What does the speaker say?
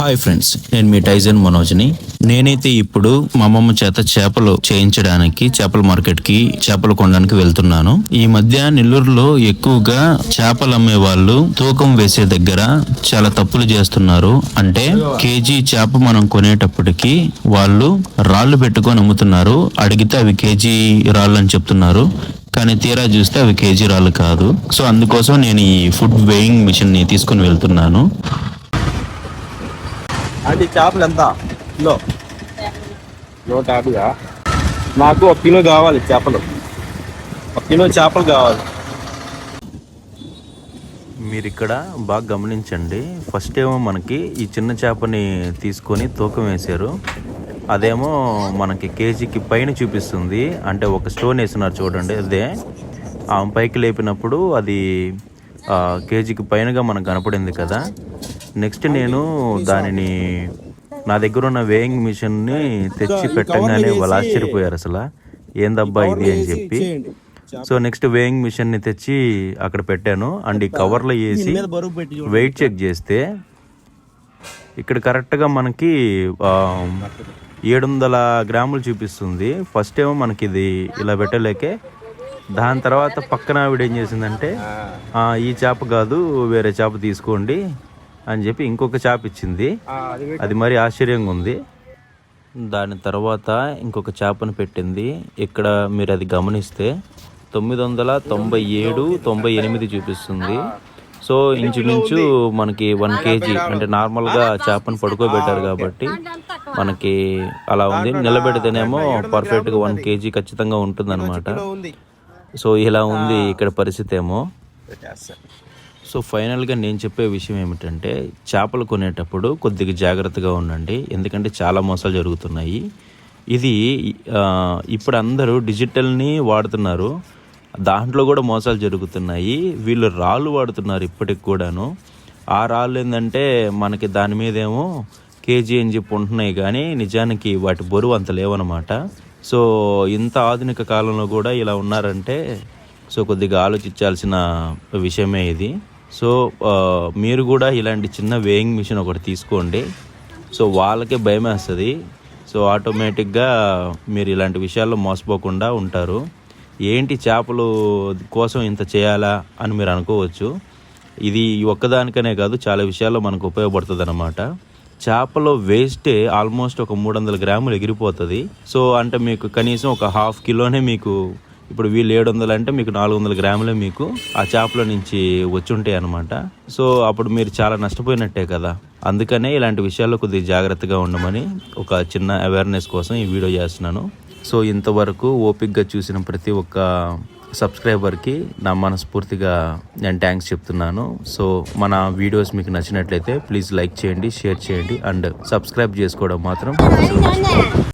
Hi friends నేను మీ టైజన్ మనోజ్ని నేనైతే ఇప్పుడు మా అమ్మమ్మ చేత చేపలు చేయించడానికి చేపల మార్కెట్కి చేపలు కొనడానికి వెళ్తున్నాను. ఈ మధ్య నెల్లూరులో ఎక్కువగా చేపలు అమ్మే వాళ్ళు తూకం వేసే దగ్గర చాలా తప్పులు చేస్తున్నారు. అంటే కేజీ చేప మనం కొనేటప్పటికి వాళ్ళు రాళ్ళు పెట్టుకొని అమ్ముతున్నారు. అడిగితే అవి కేజీ రాళ్ళు అని చెప్తున్నారు. కానీ తీరా చూస్తే అవి కేజీ రాళ్ళు కాదు. సో అందుకోసం నేను ఈ ఫుడ్ వేయింగ్ మిషన్ని తీసుకొని వెళ్తున్నాను. అది చేపలు ఎంత? కిలో? నూట యాభైగా నాకు ఒక కిలో కావాలి చేపలు. ఒక కిలో చేపలు కావాలి. మీరు ఇక్కడ బాగా గమనించండి. ఫస్ట్ ఏమో మనకి ఈ చిన్న చేపని తీసుకొని తూకం వేశారు. అదేమో మనకి కేజీకి పైన చూపిస్తుంది. అంటే ఒక స్టోన్ వేసినారు చూడండి. అదే. ఆ పైకి లేపినప్పుడు అది కేజీకి పైనగా మనకు కనపడింది కదా. నెక్స్ట్ నేను దానిని నా దగ్గర ఉన్న వేయింగ్ మిషన్ని తెచ్చి పెట్టగానే వాళ్ళు ఆశ్చర్యపోయారు అసలు. ఏందబ్బా ఇది అని చెప్పి. సో నెక్స్ట్ వేయింగ్ మిషన్ని తెచ్చి అక్కడ పెట్టాను. అండ్ ఈ కవర్లో వేసి. వెయిట్ చెక్ చేస్తే ఇక్కడ కరెక్ట్గా మనకి ఏడు వందల గ్రాములు చూపిస్తుంది. ఫస్ట్ ఏమో మనకి ఇది ఇలా పెట్టలేకే దాని తర్వాత పక్కన ఆవిడ ఏం చేసిందంటే "ఆ, ఈ చేప కాదు వేరే చేప తీసుకోండి అని చెప్పి ఇంకొక చేప ఇచ్చింది. అది మరి ఆశ్చర్యంగా ఉంది. దాని తర్వాత ఇంకొక చేపను పెట్టింది. ఇక్కడ మీరు అది గమనిస్తే తొమ్మిది వందల తొంభై ఏడు తొంభై ఎనిమిది చూపిస్తుంది. సో ఇంచుమించు మనకి వన్ కేజీ అంటే నార్మల్గా చేపను పడుకోబెట్టారు కాబట్టి మనకి అలా ఉంది. నిలబెడితేనేమో పర్ఫెక్ట్గా వన్ కేజీ ఖచ్చితంగా ఉంటుందన్నమాట. సో ఇలా ఉంది ఇక్కడ పరిస్థితి ఏమో. సో ఫైనల్గా నేను చెప్పే విషయం ఏమిటంటే చేపలు కొనేటప్పుడు కొద్దిగా జాగ్రత్తగా ఉండండి. ఎందుకంటే చాలా మోసాలు జరుగుతున్నాయి. ఇది ఇప్పుడు అందరూ డిజిటల్ని వాడుతున్నారు. దాంట్లో కూడా మోసాలు జరుగుతున్నాయి. వీళ్ళు రాళ్ళు వాడుతున్నారు ఇప్పటికి కూడాను. ఆ రాళ్ళు ఏంటంటే మనకి దాని మీదేమో కేజీ అని చెప్పి ఉంటున్నాయి కానీ నిజానికి వాటి బరువు అంత లేవన్నమాట. సో ఇంత ఆధునిక కాలంలో కూడా ఇలా ఉన్నారంటే సో కొద్దిగా ఆలోచించాల్సిన విషయమే ఇది. సో మీరు కూడా ఇలాంటి చిన్న వేయింగ్ మిషన్ ఒకటి తీసుకోండి. సో వాళ్ళకే భయం వేస్తుంది సో ఆటోమేటిక్గా మీరు ఇలాంటి విషయాల్లో మోసపోకుండా ఉంటారు. ఏంటి చేపలు కోసం ఇంత చేయాలా అని మీరు అనుకోవచ్చు. ఇది ఒక్కదానికనే కాదు చాలా విషయాల్లో మనకు ఉపయోగపడుతుంది అన్నమాట చేపలో వేస్టే ఆల్మోస్ట్ ఒక మూడు వందల గ్రాములు ఎగిరిపోతుంది. సో అంటే మీకు కనీసం ఒక హాఫ్ కిలోనే మీకు ఇప్పుడు వీళ్ళు ఏడు వందలు అంటే మీకు నాలుగు వందల గ్రాములే మీకు ఆ చేపల నుంచి వచ్చి ఉంటాయి అనమాట సో అప్పుడు మీరు చాలా నష్టపోయినట్టే కదా. అందుకనే ఇలాంటి విషయాల్లో కొద్దిగా జాగ్రత్తగా ఉండమని ఒక చిన్న అవేర్నెస్ కోసం ఈ వీడియో చేస్తున్నాను. సో ఇంతవరకు ఓపిక్గా చూసిన ప్రతి ఒక్క సబ్స్క్రైబర్కి నా మనస్ఫూర్తిగా నేను థ్యాంక్స్ చెప్తున్నాను. సో మన వీడియోస్ మీకు నచ్చినట్లయితే ప్లీజ్ లైక్ చేయండి షేర్ చేయండి అండ్ సబ్స్క్రైబ్ చేసుకోవడం మాత్రం